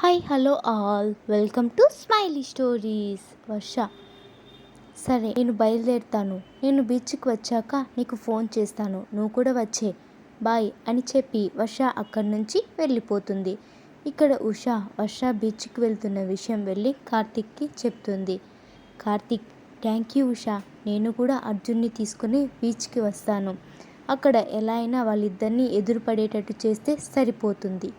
Hi hello all welcome to smiley stories Varsha సరే నేను బయలుదేరుతాను. నేను బీచ్కి వచ్చాక నీకు ఫోన్ చేస్తాను. నువ్వు కూడా వచ్చే. బాయ్ అని చెప్పి వర్ష అక్కడి నుంచి వెళ్ళిపోతుంది. ఇక్కడ ఉష వర్ష బీచ్కి వెళ్తున్న విషయం వెళ్ళి కార్తిక్కి చెప్తుంది. Karthik thank you Usha. నేను కూడా అర్జున్ని తీసుకుని బీచ్కి వస్తాను. అక్కడ ఎలా అయినా వాళ్ళిద్దరినీ ఎదురుపడేటట్టు చేస్తే సరిపోతుంది.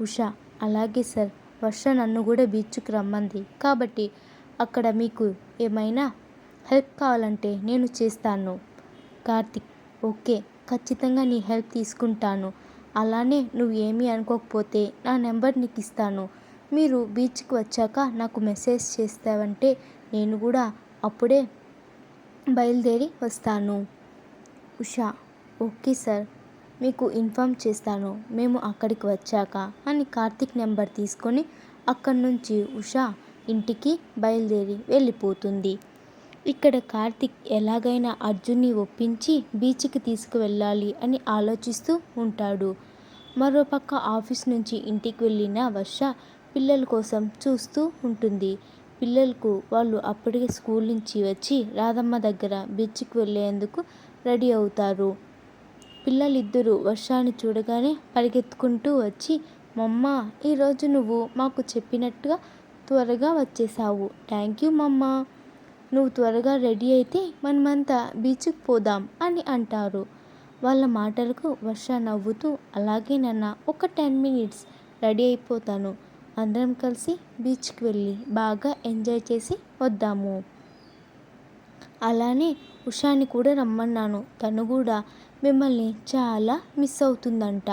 ఉష అలాగే సార్ వర్ష నన్ను కూడా బీచ్కి రమ్మంది. కాబట్టి అక్కడ మీకు ఏమైనా హెల్ప్ కావాలంటే నేను చేస్తాను. కార్తిక్ ఓకే ఖచ్చితంగా నీ హెల్ప్ తీసుకుంటాను. అలానే నువ్వు ఏమీ అనుకోకపోతే నా నెంబర్ నీకు ఇస్తాను. మీరు బీచ్కి వచ్చాక నాకు మెసేజ్ చేస్తావంటే నేను కూడా అప్పుడే బయలుదేరి వస్తాను. Usha okay sir. మీకు ఇన్ఫామ్ చేస్తాను. మేము అక్కడికి వచ్చాక అని కార్తీక్ నెంబర్ తీసుకొని అక్కడి నుంచి ఉషా ఇంటికి బయలుదేరి వెళ్ళిపోతుంది. ఇక్కడ కార్తిక్ ఎలాగైనా అర్జున్ని ఒప్పించి బీచ్కి తీసుకువెళ్ళాలి అని ఆలోచిస్తూ ఉంటాడు. మరోపక్క ఆఫీస్ నుంచి ఇంటికి వెళ్ళిన వర్ష పిల్లల కోసం చూస్తూ ఉంటుంది. పిల్లలకు వాళ్ళు అప్పటికే స్కూల్ నుంచి వచ్చి రాధమ్మ దగ్గర బీచ్కి వెళ్ళేందుకు రెడీ అవుతారు. పిల్లలిద్దరూ వర్షాన్ని చూడగానే పరిగెత్తుకుంటూ వచ్చి మమ్మ ఈరోజు నువ్వు మాకు చెప్పినట్టుగా త్వరగా వచ్చేసావు థ్యాంక్ యూ మమ్మ. నువ్వు త్వరగా రెడీ అయితే మనమంతా బీచ్కి పోదాం అని అంటారు. వాళ్ళ మాటలకు వర్ష నవ్వుతూ అలాగే నన్న ఒక టెన్ మినిట్స్ రెడీ అయిపోతాను. అందరం కలిసి బీచ్కి వెళ్ళి బాగా ఎంజాయ్ చేసి వద్దాము. అలానే ఉషాని కూడా రమ్మన్నాను. తను కూడా మిమ్మల్ని చాలా మిస్ అవుతుందంట.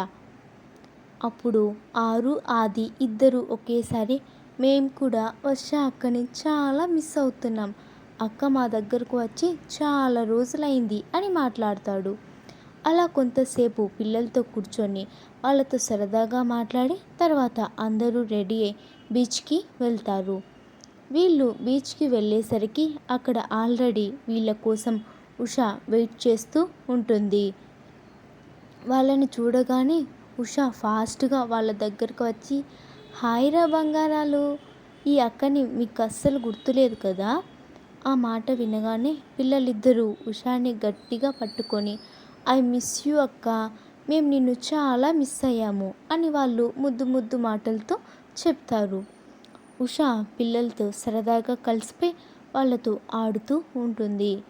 అప్పుడు ఆరు ఆది ఇద్దరు ఒకేసారి మేము కూడా వర్ష అక్కని చాలా మిస్ అవుతున్నాం. అక్క మా దగ్గరకు వచ్చి చాలా రోజులైంది అని మాట్లాడతాడు. అలా కొంతసేపు పిల్లలతో కూర్చొని వాళ్ళతో సరదాగా మాట్లాడి తర్వాత అందరూ రెడీ అయి బీచ్కి వెళ్తారు. వీళ్ళు బీచ్కి వెళ్ళేసరికి అక్కడ ఆల్రెడీ వీళ్ళ కోసం ఉష వెయిట్ చేస్తూ ఉంటుంది. వాళ్ళని చూడగానే ఉష ఫాస్ట్గా వాళ్ళ దగ్గరకు వచ్చి హాయిరా బంగారాలు ఈ అక్కని మీకు అస్సలు గుర్తులేదు కదా? ఆ మాట వినగానే పిల్లలిద్దరూ ఉషాని గట్టిగా పట్టుకొని ఐ మిస్ యూ అక్క మేము నిన్ను చాలా మిస్ అయ్యాము అని వాళ్ళు ముద్దు ముద్దు మాటలతో చెప్తారు. ఉష పిల్లలతో సరదాగా కలిసిపోయి వాళ్ళతో ఆడుతూ ఉంటుంది.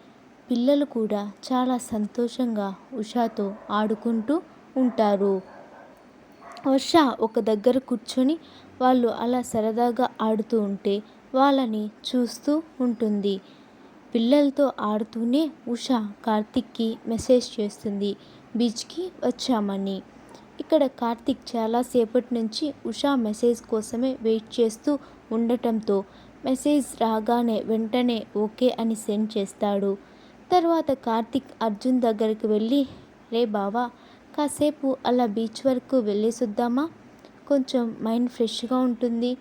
పిల్లలు కూడా చాలా సంతోషంగా ఉషాతో ఆడుకుంటూ ఉంటారు. వర్ష ఒక దగ్గర కూర్చొని వాళ్ళు అలా సరదాగా ఆడుతూ ఉంటే వాళ్ళని చూస్తూ ఉంటుంది. పిల్లలతో ఆడుతూనే ఉష కార్తిక్కి మెసేజ్ చేస్తుంది. బీచ్కి వచ్చామని. ఇక్కడ కార్తిక్ చాలాసేపటి నుంచి ఉషా మెసేజ్ కోసమే వెయిట్ చేస్తూ ఉండటంతో మెసేజ్ రాగానే వెంటనే ఓకే అని సెండ్ చేస్తాడు. తర్వాత కార్తిక్ అర్జున్ దగ్గరికి వెళ్ళి రే బావా కాసేపు అలా బీచ్ వరకు వెళ్ళేసొద్దామా కొంచెం మైండ్ ఫ్రెష్గా ఉంటుంది.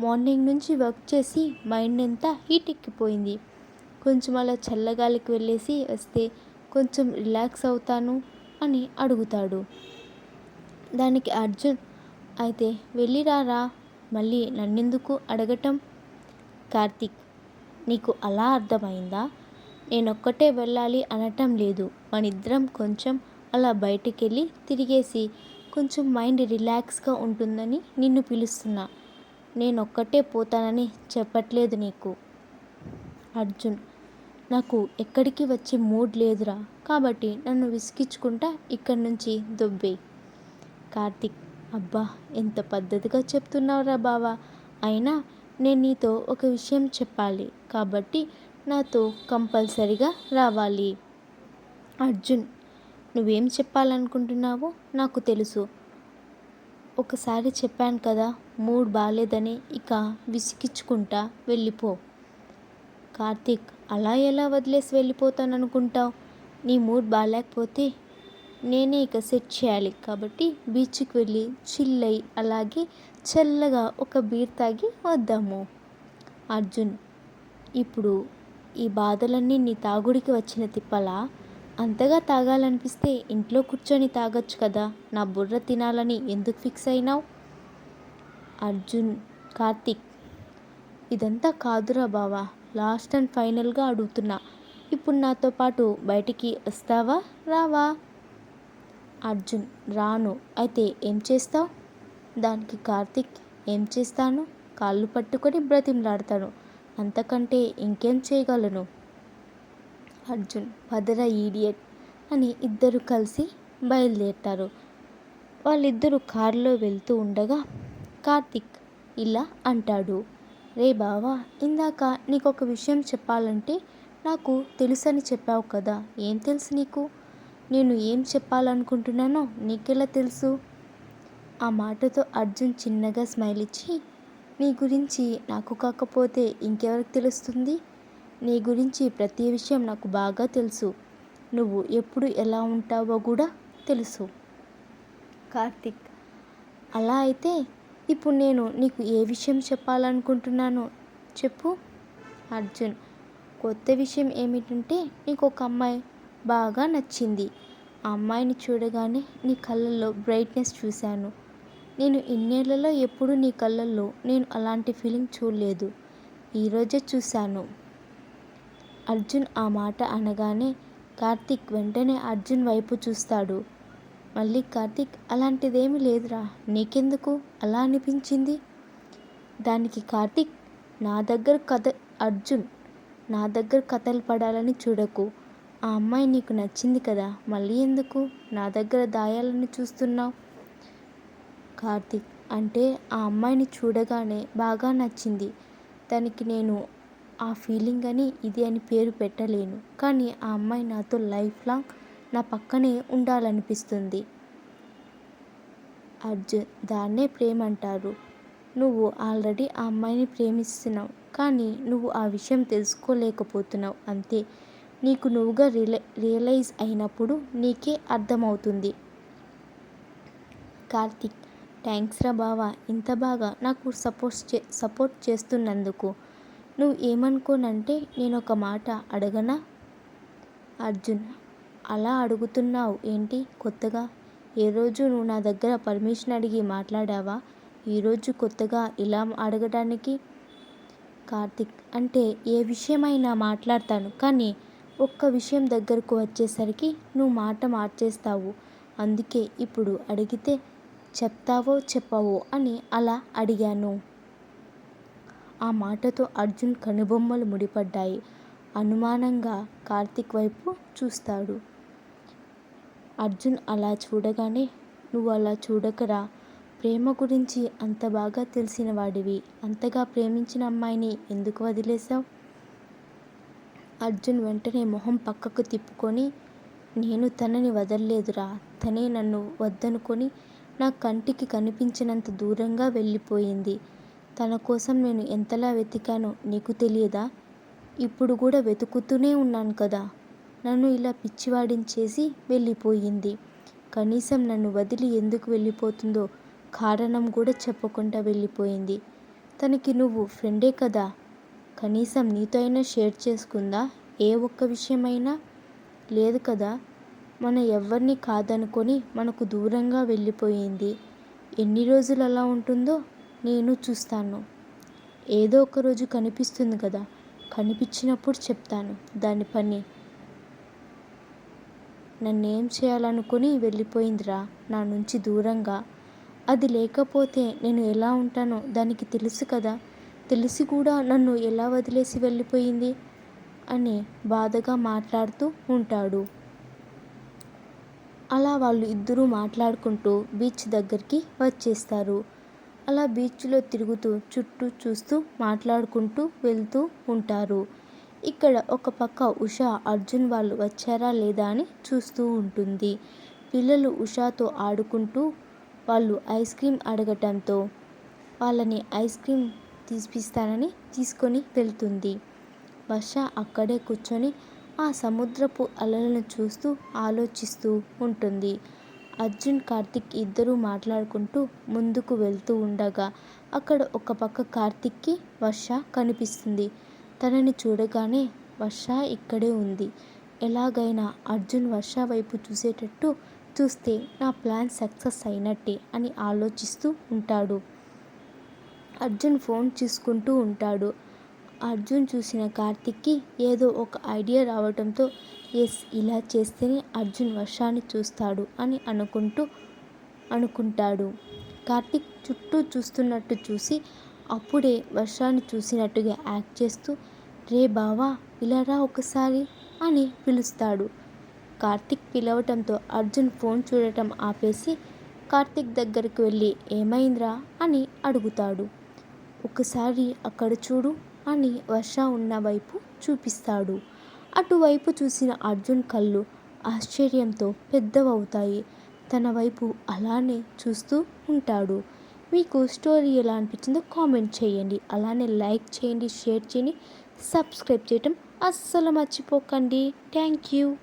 మార్నింగ్ నుంచి వర్క్ చేసి మైండ్ అంతా హీట్ ఎక్కిపోయింది. కొంచెం అలా చల్లగాలికి వెళ్ళేసి వస్తే కొంచెం రిలాక్స్ అవుతాను అని అడుగుతాడు. దానికి అర్జున్ అయితే వెళ్ళిరారా మళ్ళీ నన్నెందుకు అడగటం? కార్తిక్ నీకు అలా అర్థమైందా? నేనొక్కటే వెళ్ళాలి అనటం లేదు. మనిద్దరం కొంచెం అలా బయటికి వెళ్ళి తిరిగేసి కొంచెం మైండ్ రిలాక్స్గా ఉంటుందని నిన్ను పిలుస్తున్నా. నేను ఒక్కటే పోతానని చెప్పట్లేదు నీకు. అర్జున్ నాకు ఎక్కడికి వచ్చే మూడ్ లేదురా. కాబట్టి నన్ను విసిగించుకుంటా ఇక్కడి నుంచి దొబ్బే కార్తిక్ అబ్బా ఎంత పద్ధతిగా చెప్తున్నావురా బావా. అయినా నేను నీతో ఒక విషయం చెప్పాలి. కాబట్టి నాతో కంపల్సరిగా రావాలి. అర్జున్ నువ్వేం చెప్పాలనుకుంటున్నావో నాకు తెలుసు. ఒకసారి చెప్పాను కదా మూడ్ బాగాలేదని ఇక విసిగించుకుంటా వెళ్ళిపో. కార్తీక్ అలా ఎలా వదిలేసి వెళ్ళిపోతాను అనుకుంటావు నీ మూడ్ బాగాలేకపోతే నేనే ఇక సెట్ చేయాలి కాబట్టి బీచ్కి వెళ్ళి చిల్ అయి అలాగే చల్లగా ఒక బీర్ తాగి వద్దాము. అర్జున్ ఇప్పుడు ఈ బాధలన్నీ నీ తాగుడికి వచ్చిన తిప్పలా? అంతగా తాగాలనిపిస్తే ఇంట్లో కూర్చొని తాగొచ్చు కదా నా బుర్ర తినాలని ఎందుకు ఫిక్స్ అయినావు? అర్జున్ కార్తిక్ ఇదంతా కాదురా బావా లాస్ట్ అండ్ ఫైనల్గా అడుగుతున్నా. ఇప్పుడు నాతో పాటు బయటికి వస్తావా రావా? అర్జున్ రాను. అయితే ఏం చేస్తావు? దానికి కార్తిక్ ఏం చేస్తాను? కాళ్ళు పట్టుకొని బ్రతిమలాడతాను అంతకంటే ఇంకేం చేయగలను? అర్జున్ పదర ఈడియట్ అని ఇద్దరు కలిసి బయలుదేరతారు. వాళ్ళిద్దరూ కారులో వెళ్తూ ఉండగా కార్తిక్ ఇలా అంటాడు. రే బావా ఇందాక నీకు ఒక విషయం చెప్పాలంటే నాకు తెలుసని చెప్పావు కదా. ఏం తెలుసు నీకు? నేను ఏం చెప్పాలనుకుంటున్నానో నీకెలా తెలుసు? ఆ మాటతో అర్జున్ చిన్నగా స్మైల్ ఇచ్చి నీ గురించి నాకు కాకపోతే ఇంకెవరికి తెలుస్తుంది? నీ గురించి ప్రతి విషయం నాకు బాగా తెలుసు. నువ్వు ఎప్పుడు ఎలా ఉంటావో కూడా తెలుసు. కార్తిక్ అలా అయితే ఇప్పుడు నేను నీకు ఏ విషయం చెప్పాలనుకుంటున్నానో చెప్పు. అర్జున్ కొత్త విషయం ఏమిటంటే నీకు ఒక అమ్మాయి బాగా నచ్చింది. ఆ అమ్మాయిని చూడగానే నీ కళ్ళల్లో బ్రైట్నెస్ చూశాను. నేను ఇన్నేళ్ళలో ఎప్పుడు నీ కళ్ళల్లో నేను అలాంటి ఫీలింగ్ చూడలేదు. ఈరోజే చూశాను. అర్జున్ ఆ మాట అనగానే కార్తిక్ వెంటనే అర్జున్ వైపు చూస్తాడు. మళ్ళీ కార్తిక్ అలాంటిదేమీ లేదురా నీకెందుకు అలా అనిపించింది? దానికి కార్తిక్ నా దగ్గర కథ అర్జున్ నా దగ్గర కథలు పడాలని చూడకు. ఆ అమ్మాయి నీకు నచ్చింది కదా? మళ్ళీ ఎందుకు? నా దగ్గర దాయాలని చూస్తున్నావు. కార్తిక్ అంటే ఆ అమ్మాయిని చూడగానే బాగా నచ్చింది. దానికి నేను ఆ ఫీలింగ్ అని ఇది అని పేరు పెట్టలేను. కానీ ఆ అమ్మాయి నాతో లైఫ్ లాంగ్ నా పక్కనే ఉండాలనిపిస్తుంది. అర్జున్ దాన్నే ప్రేమ అంటారు. నువ్వు ఆల్రెడీ ఆ అమ్మాయిని ప్రేమిస్తున్నావు. కానీ నువ్వు ఆ విషయం తెలుసుకోలేకపోతున్నావు. అంతే. నీకు నువ్వుగా రియలై రియలైజ్ అయినప్పుడు నీకే అర్థమవుతుంది. కార్తిక్ థ్యాంక్స్ రా బావా ఇంత బాగా నాకు సపోర్ట్ చే సపోర్ట్ చేస్తున్నందుకు. నువ్వు ఏమనుకోనంటే నేను ఒక మాట అడగనా? అర్జున్ అలా అడుగుతున్నావు ఏంటి కొత్తగా? ఏ రోజు నువ్వు నా దగ్గర పర్మిషన్ అడిగి మాట్లాడావా? ఈరోజు కొత్తగా ఇలా అడగడానికి కార్తిక్ అంటే ఏ విషయమైనా మాట్లాడతాను కానీ ఒక్క విషయం దగ్గరకు వచ్చేసరికి నువ్వు మాట మార్చేస్తావు. అందుకే ఇప్పుడు అడిగితే చెప్తావో చెప్పవో అని అలా అడిగాను. ఆ మాటతో అర్జున్ కనుబొమ్మలు ముడిపడ్డాయి. అనుమానంగా కార్తిక్ వైపు చూస్తాడు. అర్జున్ అలా చూడగానే నువ్వు అలా చూడకరా. ప్రేమ గురించి అంత బాగా తెలిసిన వాడివి. అంతగా ప్రేమించిన అమ్మాయిని ఎందుకు వదిలేశావు? అర్జున్ వెంటనే మొహం పక్కకు తిప్పుకొని నేను తనని వదల్లేదురా. తనే నన్ను వద్దనుకొని నా కంటికి కనిపించినంత దూరంగా వెళ్ళిపోయింది. తన కోసం నేను ఎంతలా వెతికానో నీకు తెలియదా? ఇప్పుడు కూడా వెతుకుతూనే ఉన్నాను కదా. నన్ను ఇలా పిచ్చివాడించేసి వెళ్ళిపోయింది. కనీసం నన్ను వదిలి ఎందుకు వెళ్ళిపోతుందో కారణం కూడా చెప్పకుండా వెళ్ళిపోయింది. తనకి నువ్వు ఫ్రెండే కదా. కనీసం నీతో అయినా షేర్ చేసుకుందా? ఏ ఒక్క విషయమైనా? లేదు కదా. మన ఎవరిని కాదనుకొని మనకు దూరంగా వెళ్ళిపోయింది. ఎన్ని రోజులు అలా ఉంటుందో నేను చూస్తాను. ఏదో ఒక రోజు కనిపిస్తుంది కదా. కనిపించినప్పుడు చెప్తాను. దాని పని. నన్నేం చేయాలనుకుని వెళ్ళిపోయిందిరా? నా నుంచి దూరంగా. అది లేకపోతే నేను ఎలా ఉంటానో దానికి తెలుసు కదా. తెలిసి కూడా నన్ను ఎలా వదిలేసి వెళ్ళిపోయింది? అని బాధగా మాట్లాడుతూ ఉంటాడు. అలా వాళ్ళు ఇద్దరూ మాట్లాడుకుంటూ బీచ్ దగ్గరికి వచ్చేస్తారు. అలా బీచ్లో తిరుగుతూ చుట్టూ చూస్తూ మాట్లాడుకుంటూ వెళ్తూ ఉంటారు. ఇక్కడ ఒక పక్క ఉషా అర్జున్ వాళ్ళు వచ్చారా లేదా అని చూస్తూ ఉంటుంది. పిల్లలు ఉషాతో ఆడుకుంటూ వాళ్ళు ఐస్ క్రీమ్ అడగటంతో వాళ్ళని ఐస్ క్రీమ్ తీపిస్తానని తీసుకొని వెళ్తుంది. వర్ష అక్కడే కూర్చొని ఆ సముద్రపు అలలను చూస్తూ ఆలోచిస్తూ ఉంటుంది. అర్జున్ కార్తిక్ ఇద్దరూ మాట్లాడుకుంటూ ముందుకు వెళ్తూ ఉండగా అక్కడ ఒక పక్క కార్తిక్కి వర్ష కనిపిస్తుంది. తనని చూడగానే వర్ష ఇక్కడే ఉంది. ఎలాగైనా అర్జున్ వర్ష వైపు చూసేటట్టు చూస్తే నా ప్లాన్ సక్సెస్ అయినట్టే అని ఆలోచిస్తూ ఉంటాడు. అర్జున్ ఫోన్ చూసుకుంటూ ఉంటాడు. అర్జున్ చూసిన కార్తిక్కి ఏదో ఒక ఐడియా రావడంతో ఎస్ ఇలా చేస్తేనే అర్జున్ వర్షాన్ని చూస్తాడు అని అనుకుంటూ అనుకుంటాడు. కార్తిక్ చుట్టూ చూస్తున్నట్టు చూసి అప్పుడే వర్షాన్ని చూసినట్టుగా యాక్ట్ చేస్తూ రే బావా ఇలా రా ఒకసారి అని పిలుస్తాడు. కార్తిక్ పిలవటంతో అర్జున్ ఫోన్ చూడటం ఆపేసి కార్తిక్ దగ్గరికి వెళ్ళి ఏమైందిరా అని అడుగుతాడు. ఒకసారి అక్కడ చూడు అని వర్ష ఉన్న వైపు చూపిస్తాడు. అటువైపు చూసిన అర్జున్ కళ్ళు ఆశ్చర్యంతో పెద్దవవుతాయి. తన వైపు అలానే చూస్తూ ఉంటాడు. మీకు స్టోరీ ఎలా అనిపించిందో కామెంట్ చేయండి. అలానే లైక్ చేయండి షేర్ చేయండి సబ్స్క్రైబ్ చేయటం అస్సలు మర్చిపోకండి. Thank you.